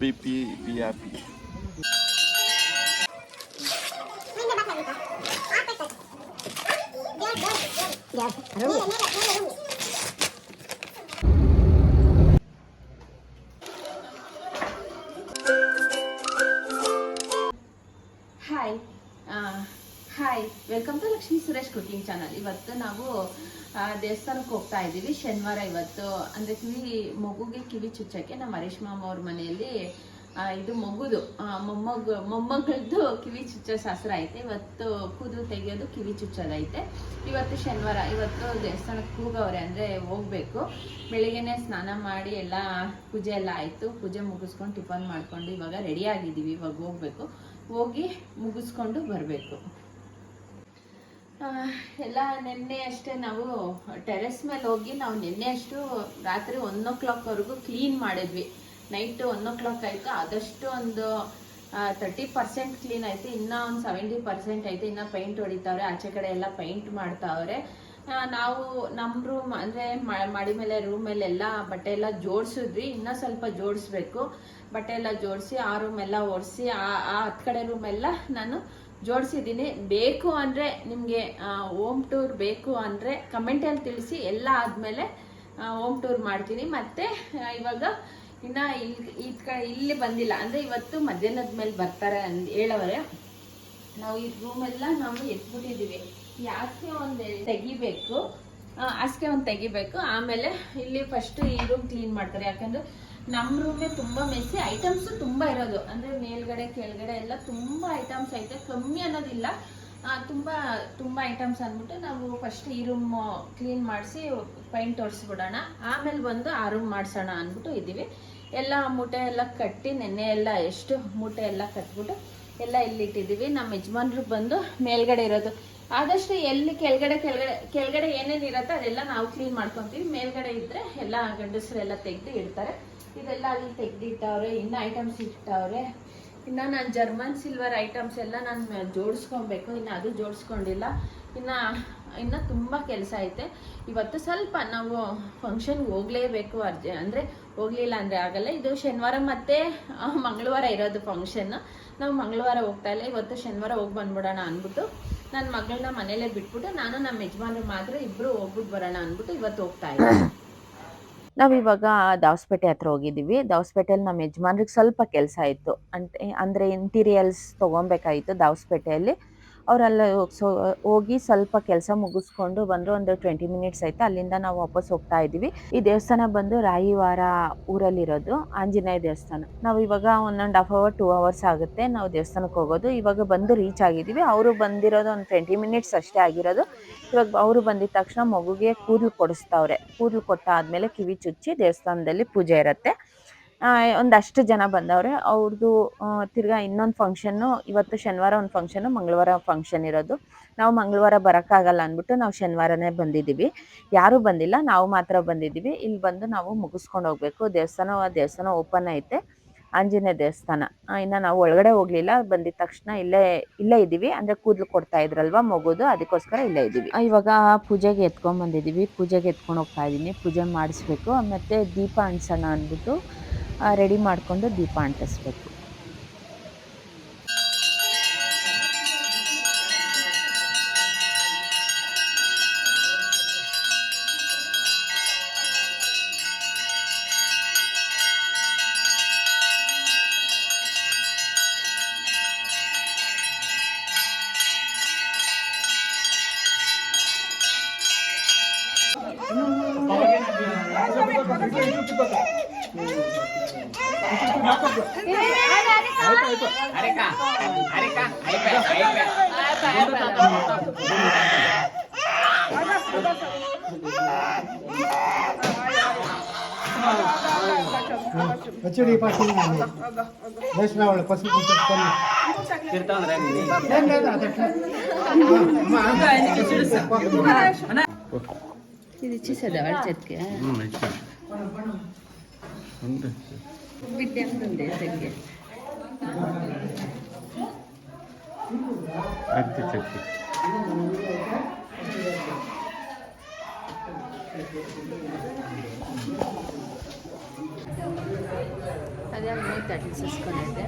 pipi piapi Ya, hi welcome to Lakshmi Suresh cooking channel ಇವತ್ತು ನಾವು ದೇವಸ್ಥಾನಕ್ಕೆ ಹೋಗ್ತಾ ಇದ್ದೀವಿ. ಶನಿವಾರ ಇವತ್ತು, ಅಂದರೆ ಕಿವಿ, ಮಗುಗೆ ಕಿವಿ ಚುಚ್ಚಕ್ಕೆ ನಮ್ಮ ಹರೀಶ್ ಮಾಮ ಅವ್ರ ಮನೆಯಲ್ಲಿ ಇದು ಮಗುದು ಮೊಮ್ಮಗ ಮೊಮ್ಮಗು ಮೊಮ್ಮಗಳದ್ದು ಕಿವಿ ಚುಚ್ಚೋ ಶಾಸ್ತ್ರ ಐತೆ. ಇವತ್ತು ಕೂದಲು ತೆಗೆಯೋದು ಕಿವಿ ಚುಚ್ಚೋದೈತೆ. ಇವತ್ತು ಶನಿವಾರ, ಇವತ್ತು ದೇವಸ್ಥಾನಕ್ಕೆ ಕೂಗವ್ರೆ ಅಂದರೆ ಹೋಗ್ಬೇಕು. ಬೆಳಿಗ್ಗೆನೆ ಸ್ನಾನ ಮಾಡಿ ಎಲ್ಲ ಪೂಜೆ ಎಲ್ಲ ಆಯಿತು. ಪೂಜೆ ಮುಗಿಸ್ಕೊಂಡು ಟಿಫನ್ ಮಾಡಿಕೊಂಡು ಇವಾಗ ರೆಡಿ ಆಗಿದ್ದೀವಿ. ಇವಾಗ ಹೋಗ್ಬೇಕು. ಹೋಗಿ ಮುಗಿಸ್ಕೊಂಡು ಬರಬೇಕು. ಎಲ್ಲ ನಿನ್ನೆ ಅಷ್ಟೇ ನಾವು ಟೆರೆಸ್ ಮೇಲೆ ಹೋಗಿ ನಾವು ನಿನ್ನೆ ಅಷ್ಟು ರಾತ್ರಿ ಒನ್ ಓ ಕ್ಲಾಕ್ವರೆಗೂ ಕ್ಲೀನ್ ಮಾಡಿದ್ವಿ. ನೈಟ್ ಒನ್ ಓ ಕ್ಲಾಕ್ ಆಯಿತು. ಆದಷ್ಟು ಒಂದು ತರ್ಟಿ ಪರ್ಸೆಂಟ್ ಕ್ಲೀನ್ ಆಯಿತು. ಇನ್ನೂ ಒಂದು ಸೆವೆಂಟಿ ಪರ್ಸೆಂಟ್ ಆಯಿತು. ಇನ್ನೂ ಪೈಂಟ್ ಹೊಡಿತಾವ್ರೆ. ಆಚೆ ಕಡೆ ಎಲ್ಲ ಪೈಂಟ್ ಮಾಡ್ತಾವ್ರೆ. ನಾವು ನಮ್ಮ ರೂಮ್ ಅಂದರೆ ಮಾಡಿ ಮೇಲೆ ರೂಮ್ ಮೇಲೆ ಎಲ್ಲ ಬಟ್ಟೆ ಎಲ್ಲ ಜೋಡಿಸಿದ್ವಿ. ಇನ್ನೂ ಸ್ವಲ್ಪ ಜೋಡಿಸ್ಬೇಕು. ಬಟ್ಟೆ ಎಲ್ಲ ಜೋಡಿಸಿ, ಆ ರೂಮ್ ಎಲ್ಲ ಒರೆಸಿ, ಆ ಹತ್ತು ಕಡೆ ರೂಮ್ ಎಲ್ಲ ನಾನು ಜೋಡಿಸಿದ್ದೀನಿ. ಬೇಕು ಅಂದರೆ ನಿಮಗೆ ಹೋಮ್ ಟೂರ್ ಬೇಕು ಅಂದರೆ ಕಮೆಂಟಲ್ಲಿ ತಿಳಿಸಿ, ಎಲ್ಲ ಆದಮೇಲೆ ಹೋಮ್ ಟೂರ್ ಮಾಡ್ತೀನಿ. ಮತ್ತು ಇವಾಗ ಇನ್ನು ಇಲ್ಲಿ ಈ ಇಲ್ಲಿ ಬಂದಿಲ್ಲ. ಅಂದರೆ ಇವತ್ತು ಮಧ್ಯಾಹ್ನದ ಮೇಲೆ ಬರ್ತಾರೆ ಅಂದ್ ಹೇಳವ್ರೆ. ನಾವು ಈ ರೂಮೆಲ್ಲ ನಾವು ಎತ್ಬಿಟ್ಟಿದ್ದೀವಿ. ಯಾಕೆ ಒಂದು ತೆಗಿಬೇಕು? ಹಾಸಿಗೆ ಒಂದು ತೆಗಿಬೇಕು. ಆಮೇಲೆ ಇಲ್ಲಿ ಫಸ್ಟ್ ಈ ರೂಮ್ ಕ್ಲೀನ್ ಮಾಡ್ತಾರೆ. ಯಾಕಂದ್ರೆ ನಮ್ಮ ರೂಮೇ ತುಂಬಾ ಮೆಸ್ಸಿ ಐಟಮ್ಸ್ ತುಂಬಾ ಇರೋದು. ಅಂದ್ರೆ ಮೇಲ್ಗಡೆ, ಕೆಳಗಡೆ ಎಲ್ಲ ತುಂಬಾ ಐಟಮ್ಸ್ ಐತೆ. ಕಮ್ಮಿ ಅನ್ನೋದಿಲ್ಲ. ತುಂಬ, ತುಂಬಾ ಐಟಮ್ಸ್ ಅಂದ್ಬಿಟ್ಟು ನಾವು ಫಸ್ಟ್ ಈ ರೂಮ್ ಕ್ಲೀನ್ ಮಾಡಿಸಿ ಪೈಂಟ್ ತೋರಿಸ್ಬಿಡೋಣ ಆಮೇಲೆ ಬಂದು ಆ ರೂಮ್ ಮಾಡಿಸೋಣ ಅಂದ್ಬಿಟ್ಟು ಇದ್ದೀವಿ. ಎಲ್ಲ ಮೂಟೆ ಎಲ್ಲ ಕಟ್ಟಿ, ನೆನ್ನೆ ಎಲ್ಲ ಎಷ್ಟು ಮೂಟೆ ಎಲ್ಲ ಕಟ್ಬಿಟ್ಟು ಎಲ್ಲ ಇಲ್ಲಿಟ್ಟಿದ್ದೀವಿ. ನಮ್ಮ ಯಜಮಾನ್ರು ಬಂದು ಮೇಲ್ಗಡೆ ಇರೋದು. ಆದಷ್ಟು ಎಲ್ಲಿ ಕೆಳಗಡೆ ಕೆಳಗಡೆ ಕೆಳಗಡೆ ಏನೇನು ಇರುತ್ತೋ ಅದೆಲ್ಲ ನಾವು ಕ್ಲೀನ್ ಮಾಡ್ಕೊತೀವಿ. ಮೇಲ್ಗಡೆ ಇದ್ದರೆ ಎಲ್ಲ ಗಂಡಸರೆಲ್ಲ ತೆಗೆದು ಇಡ್ತಾರೆ. ಇದೆಲ್ಲ ಅಲ್ಲಿ ತೆಗ್ದಿಟ್ಟವ್ರೆ, ಇನ್ನು ಐಟಮ್ಸ್ ಇಟ್ಟವ್ರೆ. ಇನ್ನು ನಾನು ಜರ್ಮನ್ ಸಿಲ್ವರ್ ಐಟಮ್ಸ್ ಎಲ್ಲ ನಾನು ಜೋಡಿಸ್ಕೊಬೇಕು. ಇನ್ನು ಅದು ಜೋಡಿಸ್ಕೊಂಡಿಲ್ಲ. ಇನ್ನು ಇನ್ನು ತುಂಬ ಕೆಲಸ ಐತೆ. ಇವತ್ತು ಸ್ವಲ್ಪ ನಾವು ಫಂಕ್ಷನ್ಗೆ ಹೋಗಲೇಬೇಕು ಅರ್ಜ, ಅಂದರೆ ಹೋಗಲಿಲ್ಲ ಅಂದರೆ ಆಗಲ್ಲ. ಇದು ಶನಿವಾರ ಮತ್ತು ಮಂಗಳವಾರ ಇರೋದು ಫಂಕ್ಷನ್ ನಾವು ಮಂಗಳವಾರ ಹೋಗ್ತಾ ಇಲ್ಲ. ಇವತ್ತು ಶನಿವಾರ ಹೋಗಿ ಬಂದ್ಬಿಡೋಣ ಅಂದ್ಬಿಟ್ಟು ನನ್ನ ಮಗಳನ್ನ ಮನೇಲೇ ಬಿಟ್ಬಿಟ್ಟು, ನಾನು ನಮ್ಮ ಯಜಮಾನ್ರು ಮಾತ್ರ ಇಬ್ಬರು ಹೋಗ್ಬಿಟ್ಟು ಬರೋಣ ಅಂದ್ಬಿಟ್ಟು ಇವತ್ತು ಹೋಗ್ತಾ ಇದ್ದೀವಿ ನಾವಿವಾಗ ದಾವಸ್ಪೇಟೆ ಹತ್ರ ಹೋಗಿದ್ದೀವಿ. ದಾವಸ್ಪೇಟೆಯಲ್ಲಿ ನಮ್ಮ ಯಜಮಾನ್ರಿಗೆ ಸ್ವಲ್ಪ ಕೆಲಸ ಇತ್ತು. ಅಂತ ಅಂದರೆ ಇಂಟೀರಿಯಲ್ಸ್ ತೊಗೊಬೇಕಾಯಿತು ದಾವಸ್ಪೇಟೆಯಲ್ಲಿ. ಅವರೆಲ್ಲ ಹೋಗಿ ಸ್ವಲ್ಪ ಕೆಲಸ ಮುಗಿಸ್ಕೊಂಡು ಬಂದರು ಒಂದು ಟ್ವೆಂಟಿ ಮಿನಿಟ್ಸ್ ಆಯ್ತು. ಅಲ್ಲಿಂದ ನಾವು ವಾಪಸ್ ಹೋಗ್ತಾ ಇದ್ದೀವಿ. ಈ ದೇವಸ್ಥಾನ ಬಂದು ರಾಯಿವಾರ ಊರಲ್ಲಿರೋದು, ಆಂಜನೇಯ ದೇವಸ್ಥಾನ. ನಾವು ಇವಾಗ one and half hour two hours ಆಗುತ್ತೆ ನಾವು ದೇವಸ್ಥಾನಕ್ಕೆ ಹೋಗೋದು. ಇವಾಗ ಬಂದು ರೀಚ್ ಆಗಿದ್ದೀವಿ. ಅವರು ಬಂದಿರೋದು ಒಂದು ಟ್ವೆಂಟಿ ಮಿನಿಟ್ಸ್ ಅಷ್ಟೇ ಆಗಿರೋದು. ಇವಾಗ ಅವರು ಬಂದಿದ ತಕ್ಷಣ ಮಗುಗೆ ಕೂದಲು ಕೊಡಿಸ್ತಾವ್ರೆ. ಕೂದಲು ಕೊಟ್ಟಾದ್ಮೇಲೆ ಕಿವಿ ಚುಚ್ಚಿ ದೇವಸ್ಥಾನದಲ್ಲಿ ಪೂಜೆ ಇರುತ್ತೆ. ಒಂದಷ್ಟು ಜನ ಬಂದವ್ರೆ. ಅವ್ರದ್ದು ತಿರ್ಗಾ ಇನ್ನೊಂದು ಫಂಕ್ಷನ್ನು ಇವತ್ತು ಶನಿವಾರ ಒಂದು ಫಂಕ್ಷನ್ನು ಮಂಗಳವಾರ ಫಂಕ್ಷನ್ ಇರೋದು. ನಾವು ಮಂಗಳವಾರ ಬರೋಕ್ಕಾಗಲ್ಲ ಅಂದ್ಬಿಟ್ಟು ನಾವು ಶನಿವಾರನೇ ಬಂದಿದ್ದೀವಿ ಯಾರೂ ಬಂದಿಲ್ಲ, ನಾವು ಮಾತ್ರ ಬಂದಿದ್ದೀವಿ ಇಲ್ಲಿ ಬಂದು ನಾವು ಮುಗಿಸ್ಕೊಂಡು ಹೋಗ್ಬೇಕು. ದೇವಸ್ಥಾನ ದೇವಸ್ಥಾನ ಓಪನ್ ಐತೆ. ಆಂಜನೇಯ ದೇವಸ್ಥಾನ. ಇನ್ನು ನಾವು ಒಳಗಡೆ ಹೋಗಲಿಲ್ಲ. ಬಂದಿದ ತಕ್ಷಣ ಇಲ್ಲೇ ಇಲ್ಲೇ ಇದ್ದೀವಿ ಅಂದರೆ ಕೂದಲು ಕೊಡ್ತಾ ಇದ್ರಲ್ವ ಮಗುದು, ಅದಕ್ಕೋಸ್ಕರ ಇಲ್ಲೇ ಇದ್ದೀವಿ ಇವಾಗ ಪೂಜೆಗೆ ಎತ್ಕೊಂಡ್ಬಂದಿದ್ದೀವಿ ಪೂಜೆಗೆ ಎತ್ಕೊಂಡು ಹೋಗ್ತಾ ಇದ್ದೀನಿ ಪೂಜೆ ಮಾಡಿಸ್ಬೇಕು. ಮತ್ತು ದೀಪ ಅಂಟ್ಸೋಣ ಅಂದ್ಬಿಟ್ಟು ರೆಡಿ ಮಾಡಿಕೊಂಡು ದೀಪ ಅಂಟಿಸ್ಬೇಕು. వచ్చి పసుపు వేసిన వాళ్ళు పసుపు తీసుకొని ఏం లేదు అదట్లా ఇది ఇచ్చేసేదా వాళ్ళ చేతికి ಬಿಟ್ಟೆ ಅಂತಂದೆ ಚಕ್ಕೆ ಅದೇ ಮೂರು ತಟ್ಟಿ ಸುಸ್ಕೊಂಡಿದ್ದೆ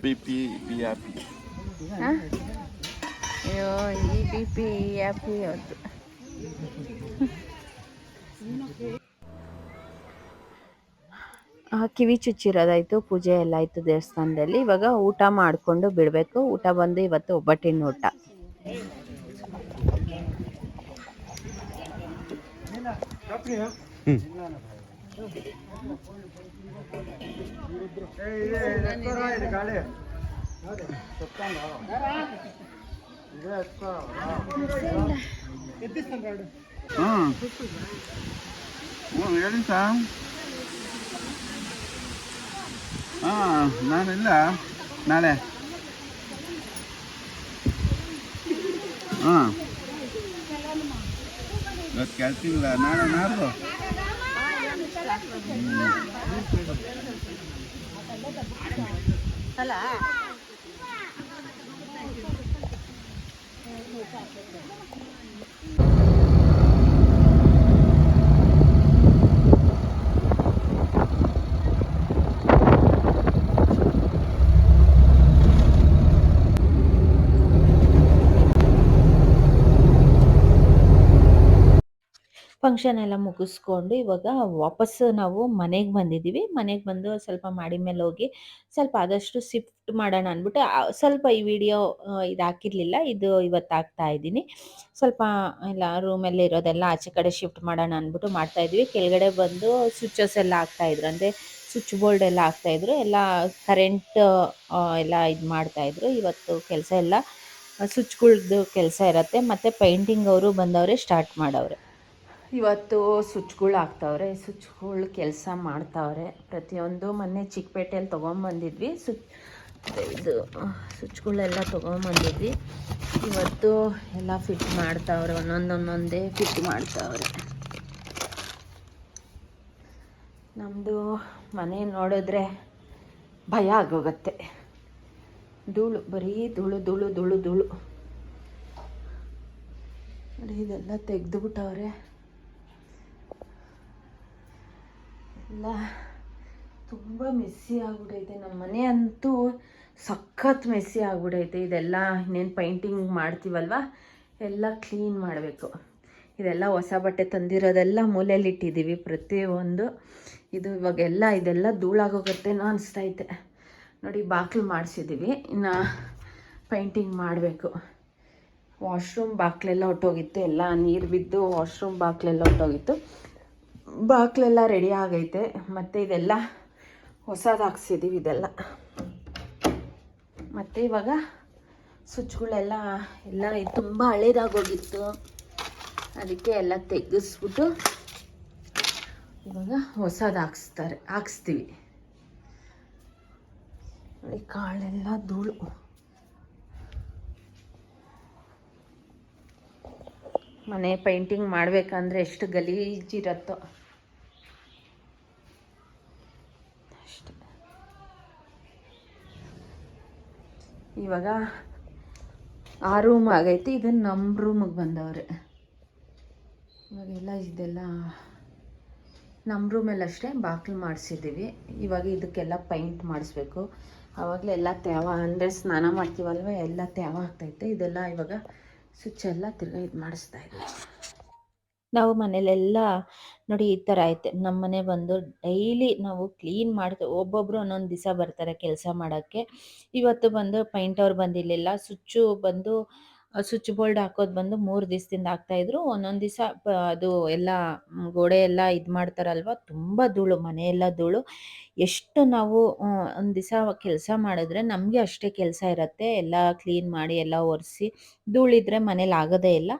Pipi e api. Eu e pipi. ಆ, ಕಿವಿ ಚುಚ್ಚಿರೋದಾಯಿತು ಪೂಜೆ ಎಲ್ಲ ಆಯ್ತು ದೇವಸ್ಥಾನದಲ್ಲಿ. ಇವಾಗ ಊಟ ಮಾಡಿಕೊಂಡು ಬಿಡಬೇಕು. ಊಟ ಬಂದು ಇವತ್ತು ಒಬ್ಬಟ್ಟಿನ ಊಟ. ಹ್ಞೂ ಹ್ಞೂ ಹೇಳಿ ಸಾ ನಾನಿಲ್ಲ ನಾಳೆ ಹಾಂ ಇವತ್ತು ಕೆಲಸಿಲ್ಲ ನಾಳೆ ನಾಡ್ದು ಫಂಕ್ಷನ್ ಎಲ್ಲ ಮುಗಿಸ್ಕೊಂಡು ಇವಾಗ ವಾಪಸ್ ನಾವು ಮನೆಗೆ ಬಂದಿದ್ದೀವಿ. ಮನೆಗೆ ಬಂದು ಸ್ವಲ್ಪ ಮಾಡಿ ಮೇಲೆ ಹೋಗಿ ಸ್ವಲ್ಪ ಆದಷ್ಟು ಶಿಫ್ಟ್ ಮಾಡೋಣ ಅಂದ್ಬಿಟ್ಟು ಸ್ವಲ್ಪ ಈ ವಿಡಿಯೋ ಇದು ಹಾಕಿರ್ಲಿಲ್ಲ ಇದು ಇವತ್ತು ಹಾಕ್ತಾ ಇದ್ದೀನಿ. ಸ್ವಲ್ಪ ಎಲ್ಲ ರೂಮಲ್ಲಿ ಇರೋದೆಲ್ಲ ಆಚೆ ಕಡೆ ಶಿಫ್ಟ್ ಮಾಡೋಣ ಅಂದ್ಬಿಟ್ಟು ಮಾಡ್ತಾ ಇದ್ವಿ ಕೆಳಗಡೆ ಬಂದು ಸ್ವಿಚಸ್ ಎಲ್ಲ ಹಾಕ್ತಾ ಇದ್ರು. ಅಂದರೆ ಸ್ವಿಚ್ ಬೋರ್ಡ್ ಎಲ್ಲ ಹಾಕ್ತಾ ಇದ್ರು. ಎಲ್ಲ ಕರೆಂಟ್ ಎಲ್ಲ ಇದು ಮಾಡ್ತಾಯಿದ್ರು ಇವತ್ತು ಕೆಲಸ ಎಲ್ಲ ಸ್ವಿಚ್ಗಳ್ದು ಕೆಲಸ ಇರುತ್ತೆ. ಮತ್ತು ಪೇಂಟಿಂಗ್ ಅವರು ಬಂದವರೇ ಸ್ಟಾರ್ಟ್ ಮಾಡವ್ರೆ. ಇವತ್ತು ಸ್ವಿಚ್ಗಳು ಹಾಕ್ತಾವ್ರೆ ಸ್ವಿಚ್ಗಳು ಕೆಲಸ ಮಾಡ್ತಾವ್ರೆ. ಪ್ರತಿಯೊಂದು ಮೊನ್ನೆ ಚಿಕ್ಕಪೇಟೆಯಲ್ಲಿ ತೊಗೊಂಬಂದಿದ್ವಿ. ಸ್ವಿಚ್ ಇದು ಸ್ವಿಚ್ಗಳೆಲ್ಲ ತೊಗೊಂಬಂದಿದ್ವಿ. ಇವತ್ತು ಎಲ್ಲ ಫಿಟ್ ಮಾಡ್ತಾವ್ರೆ ಒಂದೊಂದೊಂದೊಂದೇ ಫಿಟ್ ಮಾಡ್ತಾವ್ರೆ. ನಮ್ಮದು ಮನೆ ನೋಡಿದ್ರೆ ಭಯ ಆಗೋಗತ್ತೆ. ಧೂಳು, ಬರೀ ಧೂಳು ಧೂಳು ಧೂಳು ಧೂಳು. ಇದೆಲ್ಲ ತೆಗೆದುಬಿಟ್ಟವ್ರೆ. ಎಲ್ಲ ತುಂಬ ಮೆಸ್ಸಿ ಆಗ್ಬಿಟ್ಟೈತೆ ನಮ್ಮ ಮನೆ ಅಂತೂ ಸಖತ್ ಮೆಸ್ಸಿ ಆಗ್ಬಿಡೈತೆ ಇದೆಲ್ಲ ಇನ್ನೇನು ಪೈಂಟಿಂಗ್ ಮಾಡ್ತೀವಲ್ವ? ಎಲ್ಲ ಕ್ಲೀನ್ ಮಾಡಬೇಕು. ಇದೆಲ್ಲ ಹೊಸ ಬಟ್ಟೆ ತಂದಿರೋದೆಲ್ಲ ಮೂಲೆಯಲ್ಲಿ ಇಟ್ಟಿದ್ದೀವಿ ಪ್ರತಿಯೊಂದು ಇದು ಇವಾಗೆಲ್ಲ ಇದೆಲ್ಲ ಧೂಳಾಗೋಗತ್ತೇನೋ ಅನಿಸ್ತೈತೆ ನೋಡಿ, ಬಾಕ್ಲು ಮಾಡಿಸಿದ್ದೀವಿ. ಇನ್ನು ಪೈಂಟಿಂಗ್ ಮಾಡಬೇಕು. ವಾಶ್ರೂಮ್ ಬಾಕ್ಲೆಲ್ಲ ಹೊಟ್ಟೋಗಿತ್ತು ಎಲ್ಲ ನೀರು ಬಿದ್ದು ವಾಶ್ರೂಮ್ ಬಾಕ್ಲೆಲ್ಲ ಹೊಟ್ಟೋಗಿತ್ತು ಬಾಗಿಲೆಲ್ಲ ರೆಡಿ ಆಗೈತೆ. ಮತ್ತು ಇದೆಲ್ಲ ಹೊಸದು ಹಾಕ್ಸಿದ್ದೀವಿ ಇದೆಲ್ಲ. ಮತ್ತು ಇವಾಗ ಸ್ವಿಚ್ಗಳೆಲ್ಲ ಎಲ್ಲ ತುಂಬ ಹಳೇದಾಗೋಗಿತ್ತು. ಅದಕ್ಕೆ ಎಲ್ಲ ತೆಗೆಸ್ಬಿಟ್ಟು ಇವಾಗ ಹೊಸದು ಹಾಕ್ಸ್ತಾರೆ ಹಾಕ್ಸ್ತೀವಿ ಕಾಳೆಲ್ಲ ಧೂಳು. ಮನೆ ಪೇಂಟಿಂಗ್ ಮಾಡಬೇಕಂದ್ರೆ ಎಷ್ಟು ಗಲೀಜಿರತ್ತೋ. ಇವಾಗ ಆ ರೂಮ್ ಆಗೈತಿ ಇದು ನಮ್ಮ ರೂಮಿಗೆ ಬಂದವ್ರೆ. ಇವಾಗೆಲ್ಲ ಇದೆಲ್ಲ ನಮ್ಮ ರೂಮಲ್ಲಿ ಅಷ್ಟೇ ಬಾಗಿಲು ಮಾಡಿಸಿದ್ದೀವಿ. ಇವಾಗ ಇದಕ್ಕೆಲ್ಲ ಪೈಂಟ್ ಮಾಡಿಸ್ಬೇಕು. ಆವಾಗಲೇ ಎಲ್ಲ ತ್ಯಾವ, ಅಂದರೆ ಸ್ನಾನ ಮಾಡ್ತೀವಲ್ವ, ಎಲ್ಲ ತ್ಯಾವ ಆಗ್ತೈತೆ. ಇದೆಲ್ಲ ಇವಾಗ ಸ್ವಿಚ್ ಎಲ್ಲ ತಿರ್ಗಾ ಇದು ಮಾಡಿಸ್ತಾ ಇದ್ದೀವಿ ನಾವು ಮನೇಲೆಲ್ಲ ನೋಡಿ ಈ ಥರ ಐತೆ. ನಮ್ಮ ಮನೆ ಬಂದು ಡೈಲಿ ನಾವು ಕ್ಲೀನ್ ಮಾಡ್ತೇವೆ ಒಬ್ಬೊಬ್ಬರು ಒಂದೊಂದು ದಿವಸ ಬರ್ತಾರೆ ಕೆಲಸ ಮಾಡೋಕ್ಕೆ. ಇವತ್ತು ಬಂದು ಪೈಂಟ್ ಅವ್ರು ಬಂದಿರಲಿಲ್ಲ. ಸ್ವಿಚ್ಚು ಬಂದು ಸ್ವಿಚ್ ಬೋರ್ಡ್ ಹಾಕೋದು ಬಂದು ಮೂರು ದಿವಸದಿಂದ ಹಾಕ್ತಾಯಿದ್ರು ಒಂದೊಂದು ದಿವಸ ಅದು ಎಲ್ಲ ಗೋಡೆ ಎಲ್ಲ ಇದು ಮಾಡ್ತಾರಲ್ವ, ತುಂಬ ಧೂಳು ಮನೆಯೆಲ್ಲ ಧೂಳು. ಎಷ್ಟು ನಾವು ಒಂದು ದಿವಸ ಕೆಲಸ ಮಾಡಿದ್ರೆ ನಮಗೆ ಅಷ್ಟೇ ಕೆಲಸ ಇರುತ್ತೆ. ಎಲ್ಲ ಕ್ಲೀನ್ ಮಾಡಿ, ಎಲ್ಲ ಒರೆಸಿ, ಧೂಳಿದ್ರೆ ಮನೇಲಿ ಆಗೋದೇ ಇಲ್ಲ.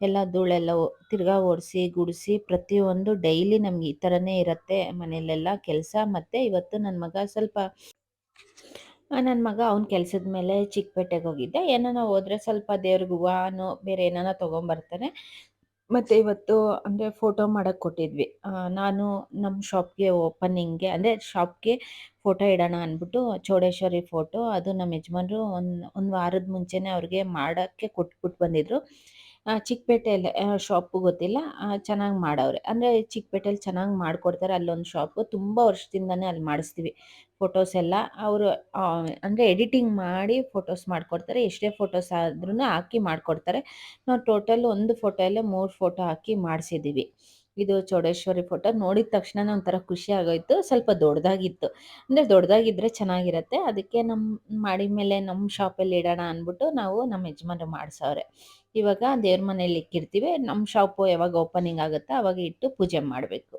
ಎಲ್ಲ ಧೂಳೆಲ್ಲ ತಿರ್ಗಾ ಒರೆಸಿ, ಗುಡಿಸಿ ಪ್ರತಿಯೊಂದು ಡೈಲಿ ನಮ್ಗೆ ಈ ಥರನೇ ಇರುತ್ತೆ ಮನೆಯಲ್ಲೆಲ್ಲ ಕೆಲಸ. ಮತ್ತು ಇವತ್ತು ನನ್ನ ಮಗ ಸ್ವಲ್ಪ ನನ್ನ ಮಗ ಅವ್ನ ಕೆಲಸದ ಮೇಲೆ ಚಿಕ್ಕಪೇಟೆಗೆ ಹೋಗಿದ್ದೆ. ಏನಾನ ಹೋದ್ರೆ ಸ್ವಲ್ಪ ದೇವ್ರಿಗೆ ಹೂವಾನು ಬೇರೆ ಏನಾನ ತೊಗೊಂಬರ್ತಾನೆ. ಮತ್ತು ಇವತ್ತು ಅಂದರೆ ಫೋಟೋ ಮಾಡೋಕ್ಕೆ ಕೊಟ್ಟಿದ್ವಿ. ನಾನು ನಮ್ಮ ಶಾಪ್ಗೆ ಓಪನಿಂಗ್ಗೆ ಅಂದರೆ ಶಾಪ್ಗೆ ಫೋಟೋ ಇಡೋಣ ಅಂದ್ಬಿಟ್ಟು ಚೌಡೇಶ್ವರಿ ಫೋಟೋ ಅದು ನಮ್ಮ ಯಜಮಾನರು ಒಂದು ಒಂದು ವಾರದ ಮುಂಚೆನೇ ಅವ್ರಿಗೆ ಮಾಡೋಕ್ಕೆ ಕೊಟ್ಬಿಟ್ಟು ಬಂದಿದ್ರು. ಚಿಕ್ಕಪೇಟೆಯಲ್ಲಿ ಶಾಪು ಗೊತ್ತಿಲ್ಲ? ಚೆನ್ನಾಗಿ ಮಾಡವ್ರೆ. ಅಂದರೆ ಚಿಕ್ಕಪೇಟೆಯಲ್ಲಿ ಚೆನ್ನಾಗಿ ಮಾಡಿಕೊಡ್ತಾರೆ ಅಲ್ಲೊಂದು ಶಾಪು. ತುಂಬ ವರ್ಷದಿಂದನೇ ಅಲ್ಲಿ ಮಾಡಿಸ್ತೀವಿ ಫೋಟೋಸ್ ಎಲ್ಲ. ಅವರು ಅಂದರೆ ಎಡಿಟಿಂಗ್ ಮಾಡಿ ಫೋಟೋಸ್ ಮಾಡಿಕೊಡ್ತಾರೆ. ಎಷ್ಟೇ ಫೋಟೋಸ್ ಆದ್ರೂ ಹಾಕಿ ಮಾಡಿಕೊಡ್ತಾರೆ. ನಾವು ಟೋಟಲ್ ಒಂದು ಫೋಟೋಯಲ್ಲೇ ಮೂರು ಫೋಟೋ ಹಾಕಿ ಮಾಡಿಸಿದ್ದೀವಿ ಇದು ಚೌಡೇಶ್ವರಿ ಫೋಟೋ ನೋಡಿದ ತಕ್ಷಣ ಒಂಥರ ಖುಷಿ ಆಗೋಯ್ತು, ಸ್ವಲ್ಪ ದೊಡ್ಡದಾಗಿತ್ತು ಅಂದರೆ ದೊಡ್ಡದಾಗಿದ್ದರೆ ಚೆನ್ನಾಗಿರುತ್ತೆ, ಅದಕ್ಕೆ ನಮ್ಮ ಮಾಡಿದ ಮೇಲೆ ನಮ್ಮ ಶಾಪಲ್ಲಿ ಇಡೋಣ ಅಂದ್ಬಿಟ್ಟು ನಾವು ನಮ್ಮ ಯಜಮಾನ್ರು ಮಾಡಿಸೋರೆ ಇವಾಗ ದೇವ್ರ ಮನೇಲಿ ಇಕ್ಕಿರ್ತೀವಿ ನಮ್ಮ ಶಾಪು ಯಾವಾಗ ಓಪನಿಂಗ್ ಆಗುತ್ತೋ ಅವಾಗ ಇಟ್ಟು ಪೂಜೆ ಮಾಡಬೇಕು.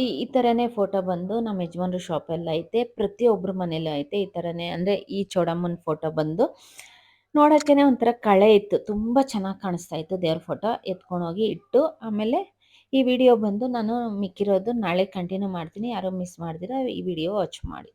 ಈ ಈ ಥರನೇ ಫೋಟೋ ಬಂದು ನಮ್ಮ ಯಜಮಾನ್ರ ಶಾಪೆಲ್ಲ ಐತೆ ಪ್ರತಿಯೊಬ್ಬರ ಮನೇಲೂ ಐತೆ ಈ ಥರನೇ ಅಂದರೆ ಈ ಚೌಡಮ್ಮನ ಫೋಟೋ ಬಂದು ನೋಡೋಕ್ಕೇ ಒಂಥರ ಕಳೆ ಇತ್ತು. ತುಂಬ ಚೆನ್ನಾಗಿ ಕಾಣಿಸ್ತಾ ಇತ್ತು ದೇವ್ರ ಫೋಟೋ ಎತ್ಕೊಂಡೋಗಿ ಇಟ್ಟು ಆಮೇಲೆ ಈ ವಿಡಿಯೋ ಬಂದು ನಾನು ಮಿಕ್ಕಿರೋದು ನಾಳೆ ಕಂಟಿನ್ಯೂ ಮಾಡ್ತೀನಿ. ಯಾರೋ ಮಿಸ್ ಮಾಡ್ದಿರ ಈ ವಿಡಿಯೋ ವಾಚ್ ಮಾಡಿ.